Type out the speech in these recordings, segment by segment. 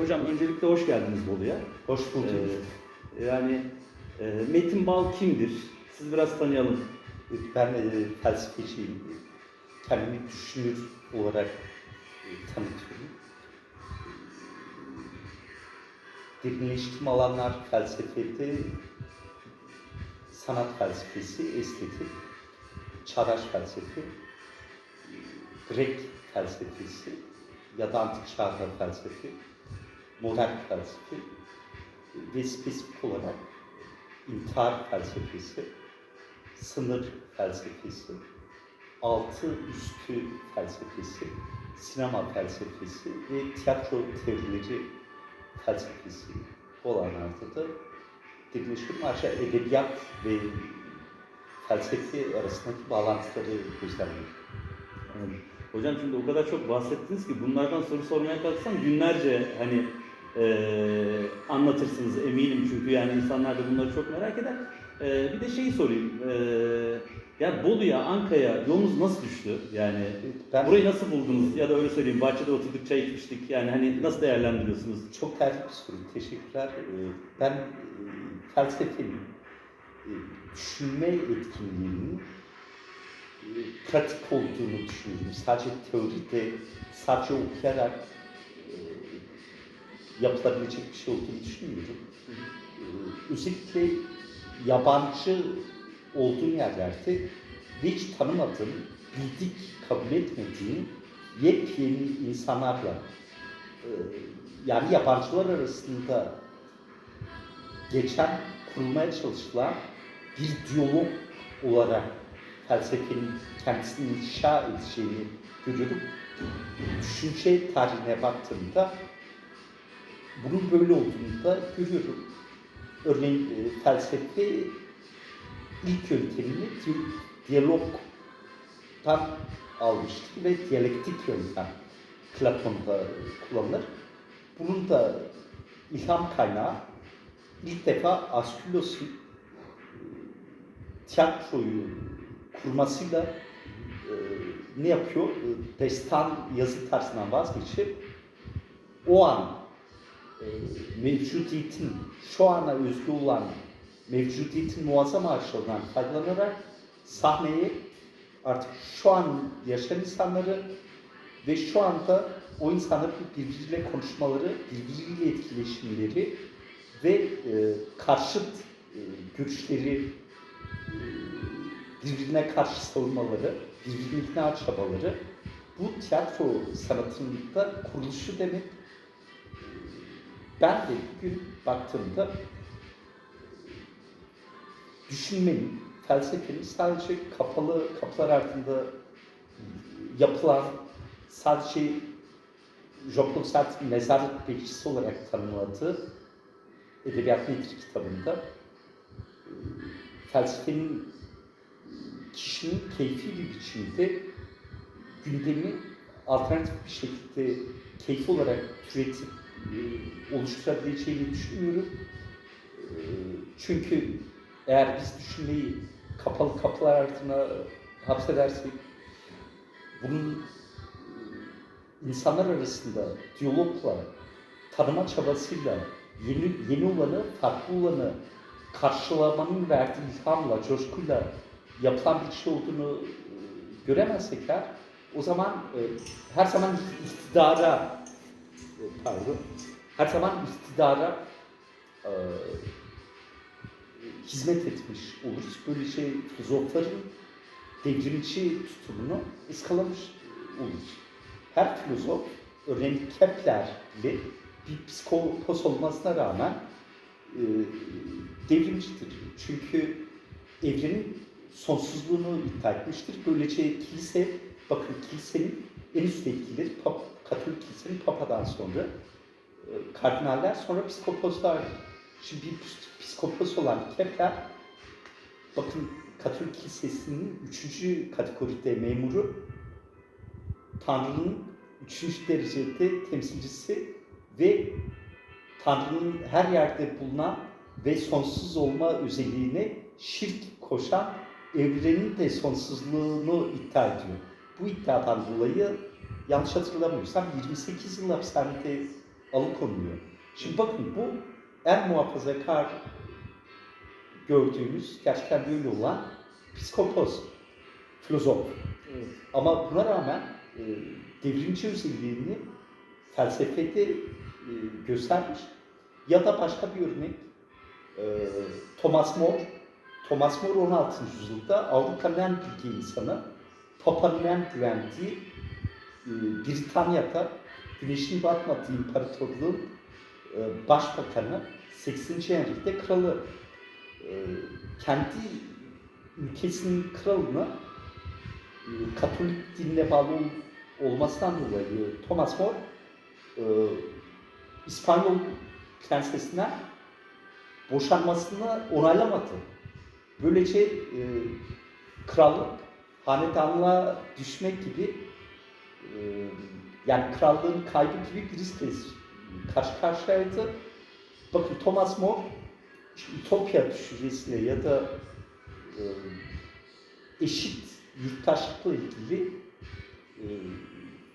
hocam öncelikle hoş geldiniz Bolu'ya. Hoş bulduk. Ee, yani e, Metin Bal kimdir? Siz biraz tanıyalım. ben e, felsefeciyim. Kendimi düşünür olarak e, tanıtıyorum. Derinleştiğim alanlar felsefede sanat felsefesi, estetik, çağdaş felsefe, Grek felsefesi ya da antik çağda felsefe, modern felsefe ve spesifik olarak intihar felsefesi, sınır felsefesi, altı üstü felsefesi, sinema felsefesi ve tiyatro teorileri felsefesi alanlarda da derinleşiyorum. Ayrıca edebiyat ve felsefe arasındaki bağlantıları. Anladım. Hocam şimdi o kadar çok bahsettiniz ki bunlardan soru sormaya kalksam günlerce hani e, anlatırsınız eminim çünkü yani insanlar da bunları çok merak eder. E, bir de şeyi sorayım. E, ya Bolu'ya, Anka'ya yolunuz nasıl düştü? Yani Ben burayı nasıl buldunuz? Ya da öyle söyleyeyim bahçede oturduk çay içmiştik. Yani hani nasıl değerlendiriyorsunuz? Çok değerli bir soru. Teşekkürler. Ee, Ben e, felsefenin e, düşünme etkinliğinin e, pratik olduğunu düşünüyorum. Sadece teoride, sadece okuyarak yapılabilecek bir şey olduğunu düşünmüyorum. Ee, Özellikle yabancı olduğun yerlerde hiç tanımadığın, bildik, kabul etmediğin yepyeni insanlarla e, yani yabancılar arasında geçen kurulmaya çalışılan bir diyalog olarak felsefenin kendisini inşa edeceğini görüyorum. Düşünce tarihine baktığımda bunun böyle olduğunu da görüyorum. Örneğin e, felsefe ilk yöntemini di- diyalogtan almıştır ve diyalektik yöntem Platon'da kullanılır. Bunun da ilham kaynağı ilk defa Askülos'un e, tiyatroyu kurmasıyla e, ne yapıyor? E, Destan yazı tarzından vazgeçip o an mevcudiyetin, şu ana özgü olan mevcudiyetin muazzam ağaçlarından faydalanarak sahneye artık şu an yaşayan insanları ve şu anda o insanların birbiriyle konuşmaları, birbiriyle etkileşimleri ve e, karşıt e, görüşleri e, birbirine karşı savunmaları, birbirini ikna çabaları bu tiyatro sanatının da kuruluşu demek. Ben de bugün baktığımda düşünmenin, felsefenin sadece kapalı kapılar ardında yapılan sadece Jean-Paul Sartre'ın mezarlık bekçisi olarak tanımladığı Edebiyat Nedir kitabında felsefenin kişinin keyfi bir biçimde gündemi alternatif bir şekilde keyfi olarak türetip oluşturabileceğini düşünmüyorum. E, Çünkü eğer biz düşünmeyi kapalı kapılar ardına hapsedersek bunun e, insanlar arasında diyalogla, tanıma çabasıyla yeni, yeni olanı, farklı olanı karşılamanın verdiği ilhamla, coşkuyla yapılan bir şey olduğunu e, göremezsek eğer, o zaman e, her zaman iktidara, pardon, her zaman iktidara e, hizmet etmiş oluruz. Böyle şey filozofların devrimci tutumunu ıskalamış oluruz. Her filozof, örneğin Kepler bile bir psikopos olmasına rağmen e, devrimcidir. Çünkü evrenin sonsuzluğunu iddia etmiştir. Böylece kilise, bakın kilisenin en üst etkileri pap, Katolik kilisenin papadan sonra e, kardinaller sonra psikoposlar. Şimdi bir psikopos olan Kepler bakın Katolik kilisesinin üçüncü kategoride memuru Tanrı'nın üçüncü derecede temsilcisi ve Tanrı'nın her yerde bulunan ve sonsuz olma özelliğine şirk koşan evrenin de sonsuzluğunu iddia ediyor. Bu iddiadan dolayı yanlış hatırlamıyorsam 28 yıl hapishanede alıkonuyor. Şimdi bakın bu en muhafazakar gördüğümüz, gerçekten böyle olan psikopos, filozof. Evet. Ama buna rağmen e, devrimci özelliğini felsefede e, göstermiş. Ya da başka bir örnek e, Thomas More. Thomas More 16. yüzyılda Avrupa'nın en bilgi insanı, Papa'nın en güvendiği Britanya'da Güneşin batmadığı imparatorluğun e, başbakanı 80. Henry'de kralı e, kendi ülkesinin kralını e, Katolik dinine bağlı ol- olmasından dolayı Thomas More e, İspanyol prensesinden boşanmasını onaylamadı. Böylece e, krallık hanedanlığa düşmek gibi yani krallığın kaybı gibi bir riskle karşı karşıyaydı. Bakın Thomas More işte Ütopya düşüncesiyle ya da e, eşit yurttaşlıkla ilgili e,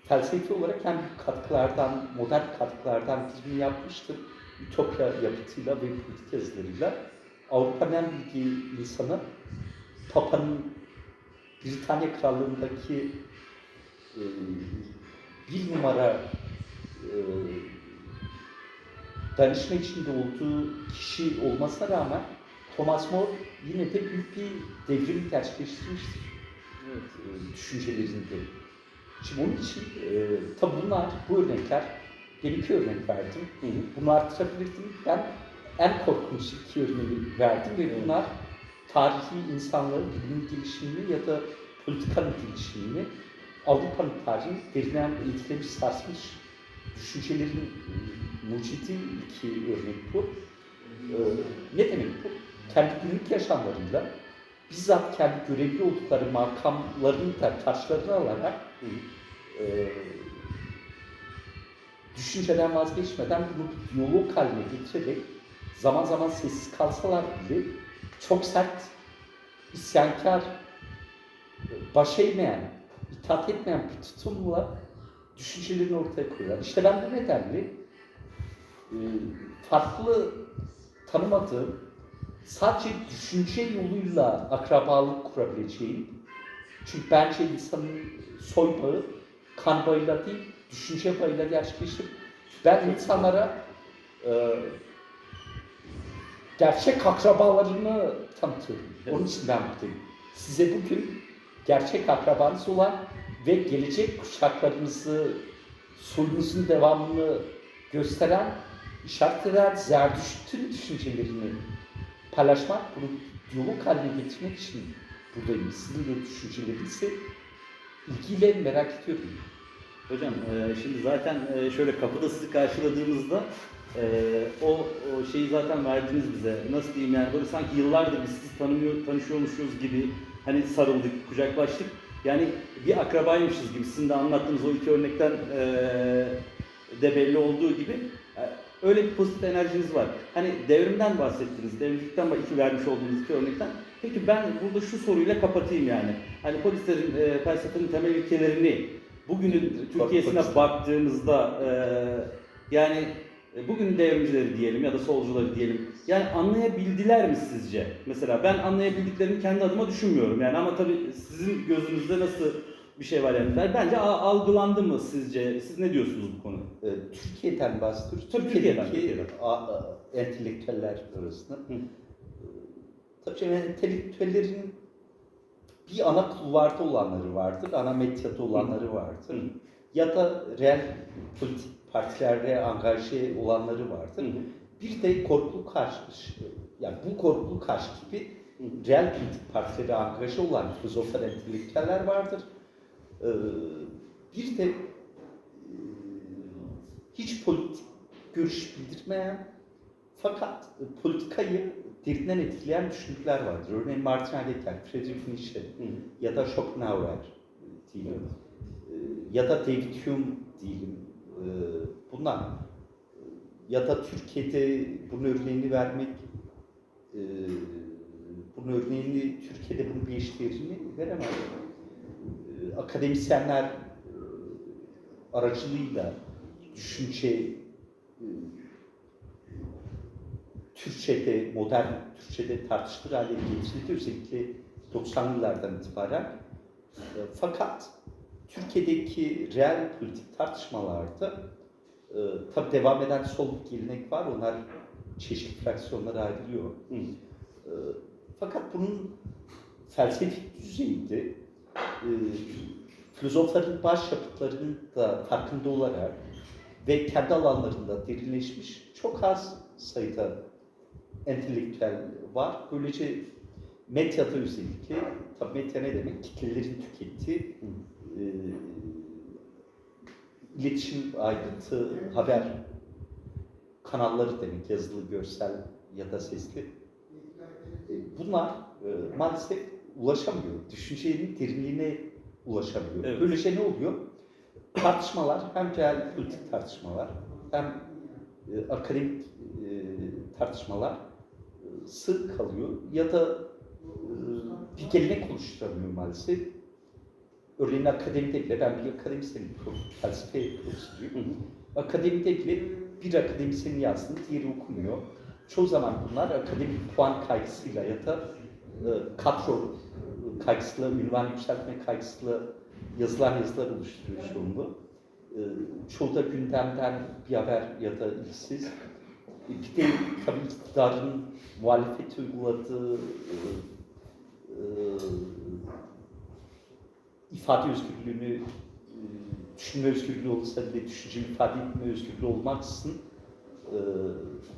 felsefi olarak büyük katkılardan, modern katkılardan birini yapmıştır. Ütopya yapıtıyla ve politik yazılarıyla. Avrupa'nın en bilgi insanı, Papa'nın Britanya Krallığındaki bir numara e, danışma içinde olduğu kişi olmasına rağmen Thomas More yine de büyük bir devrim gerçekleştirmiştir Evet. e, düşüncelerinde. Şimdi onun için e, tabi bunlar, bu örnekler, ben iki örnek verdim. Hı hı. Bunu artırabilirdim. Ben en korkunç iki örneği verdim ve bunlar tarihi insanların bilimin gelişimini ya da politikanın gelişimini Avrupa'nın tarihini derinden etkilemiş, sarsmış düşüncelerin e, mucidi iki örnek bu. E, ne demek bu? Kendi günlük yaşamlarında bizzat kendi görevli oldukları makamlarını da taşlarını alarak e, düşünceden vazgeçmeden bunu diyalog haline getirerek zaman zaman sessiz kalsalar bile çok sert, isyankar, baş eğmeyen, itaat etmeyen bir tutumla düşüncelerini ortaya koyuyorlar. İşte ben bu nedenle e, farklı tanımadığım, sadece düşünce yoluyla akrabalık kurabileceğim, çünkü bence insanın soy bağı kan bağıyla değil, düşünce bağıyla gerçekleşir. Ben insanlara e, gerçek akrabalarını tanıtıyorum. Onun için ben buradayım. Size bugün gerçek akrabanız olan ve gelecek kuşaklarınızı, soyunuzun devamını gösteren, işaret eden Zerdüşt'ün düşüncelerini paylaşmak, bunu diyalog haline getirmek için buradayım. Sizin de düşüncelerinizi ilgiyle merak ediyorum. Hocam e, şimdi zaten e, şöyle kapıda sizi karşıladığımızda e, o, o şeyi zaten verdiniz bize. Nasıl diyeyim yani böyle sanki yıllardır biz sizi tanımıyor, tanışıyormuşuz gibi hani sarıldık, kucaklaştık. Yani bir akrabaymışız gibi sizin de anlattığınız o iki örnekten e, de belli olduğu gibi e, öyle bir pozitif enerjiniz var. Hani devrimden bahsettiniz, devrimcilikten iki vermiş olduğunuz iki örnekten. Peki ben burada şu soruyla kapatayım yani. Hani polislerin, e, felsefenin temel ilkelerini bugünün Türkiye'sine baktığımızda e, yani bugün devrimcileri diyelim ya da solcuları diyelim. Yani anlayabildiler mi sizce? Mesela ben anlayabildiklerini kendi adıma düşünmüyorum yani ama tabii sizin gözünüzde nasıl bir şey var yani? Ben- Bence algılandı mı sizce? Siz ne diyorsunuz bu konuda? Ee, Türkiye'den bahsediyoruz. Tabii Türkiye'deki Türkiye'den, entelektüeller arasında. Hı. Tabii canım, entelektüellerin bir ana kulvarda olanları vardır, ana medyada olanları vardır. Hı. Ya da reel politik partilerde angaje olanları vardır. Hı hı. Bir de korkulu karşı, yani bu korkulu karşı gibi reel politik partilere angaje olan filozoflar, entelektüeller vardır. Ee, bir de e, hiç politik görüş bildirmeyen fakat e, politikayı derinden etkileyen düşünürler vardır. Örneğin Martin Heidegger, Friedrich Nietzsche Hı ya da Schopenhauer diyelim. E, Ya da David Hume diyelim. E, Bunlar. Ya da Türkiye'de bunun örneğini vermek, e, bunun örneğini Türkiye'de bunun bir eşdeğerini veremem. E, Akademisyenler e, aracılığıyla düşünce e, Türkçe'de, modern Türkçe'de tartışılır hale getirildi özellikle 90'lı yıllardan itibaren. E, Fakat Türkiye'deki reel politik tartışmalarda e, tabi devam eden sol bir gelenek var. Onlar çeşitli fraksiyonlara ayrılıyor. Hı. E, fakat bunun felsefik düzeyinde e, filozofların başyapıtlarının da farkında olarak ve kendi alanlarında derinleşmiş çok az sayıda entelektüel var. Böylece medyada özellikle, tabii medya ne demek? Kitlelerin tükettiği e, iletişim aygıtı, haber kanalları demek, yazılı, görsel ya da sesli. E, Bunlar e, maalesef ulaşamıyor. Düşüncenin derinliğine ulaşamıyor. Evet. Böylece ne oluyor? Tartışmalar, hem reel politik tartışmalar, hem e, akademik e, tartışmalar e, sığ kalıyor ya da e, bir gelenek oluşturamıyor maalesef. Örneğin akademide bile, ben bir akademisyenim, felsefe profesörüyüm. Hı hı. Akademide bile bir akademisyenin yazdığını diğeri okumuyor. Çoğu zaman bunlar akademik puan kaygısıyla ya da e, kadro kaygısıyla, ünvan yükseltme kaygısıyla yazılan yazılar oluşturuyor çoğunluğu. E, çoğu da gündemden bir haber ya da ilgisiz. E, bir de tabii iktidarın muhalefet uyguladığı e, e, ifade özgürlüğünü, e, düşünme özgürlüğü olsa bile düşünce ifade etme özgürlüğü olmaksızın e,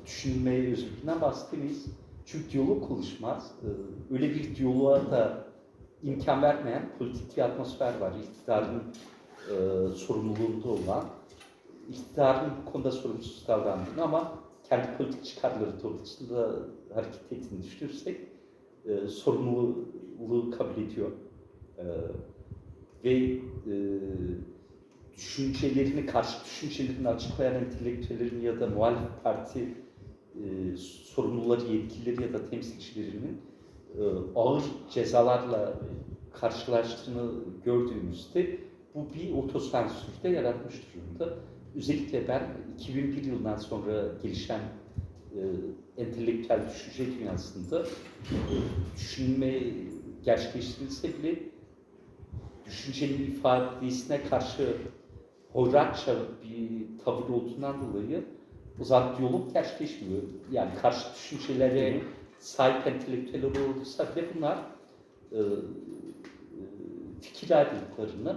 düşünme özgürlüğünden bahsedemeyiz. Çünkü diyalog oluşmaz. E, Öyle bir diyaloğa da imkan vermeyen politik bir atmosfer var. İktidarın sorumluluğunda olan, iktidarın bu konuda sorumsuz davrandığını ama kendi politik çıkarları doğrultusunda hareket ettiğini düşünürsek sorumluluğu kabul ediyor. E, ve e, düşüncelerini, karşı düşüncelerini açıklayan entelektüellerin ya da muhalif parti e, sorumluları, yetkilileri ya da temsilcilerinin e, ağır cezalarla karşılaştığını gördüğümüzde bu bir otosansür de yaratmış durumda. Özellikle ben 2001 yılından sonra gelişen e, entelektüel düşünce dünyasında e, düşünme gerçekleştirilse bile düşüncenin ifadesine karşı hoyratça bir tavır olduğundan dolayı zaman diyalog gerçekleşmiyor. Yani karşı düşüncelere sahip entelektüeller olursa bile bunlar e, e, fikir ayrılıklarını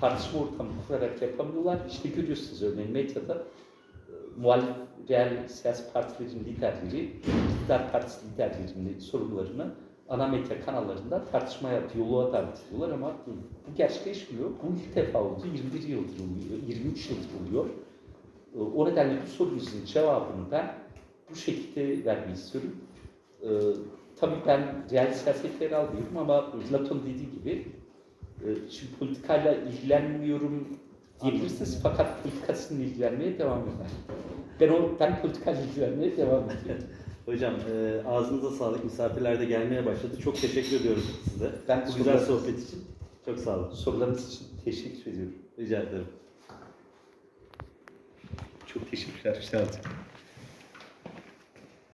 tartışma ortamı kurarak yapamıyorlar. İşte görüyorsunuz örneğin medyada e, muhalif reel siyasi partilerin liderleri, iktidar partisi liderlerinin sorunlarını ana medya kanallarında tartışmaya, diyaloğa davet ediyorlar ama bu gerçekleşmiyor. Bu ilk defa oldu. 21 yıldır oluyor, 23 yıldır oluyor. E, O nedenle bu sorunuzun cevabını ben bu şekilde vermek istiyorum. E, tabii ben reel siyasetleri alıyorum ama Platon dediği gibi e, şimdi politikayla ilgilenmiyorum diyebilirsiniz fakat politikasıyla ilgilenmeye devam eder. Ben o ben politikayla ilgilenmeye devam ediyorum. Hocam e, ağzınıza sağlık. Misafirler de gelmeye başladı. Çok teşekkür ediyorum size. Ben Bu güzel sohbet için. Çok sağ olun. Sorularınız için teşekkür ediyorum. Rica ederim. Çok teşekkürler. Sağ olun.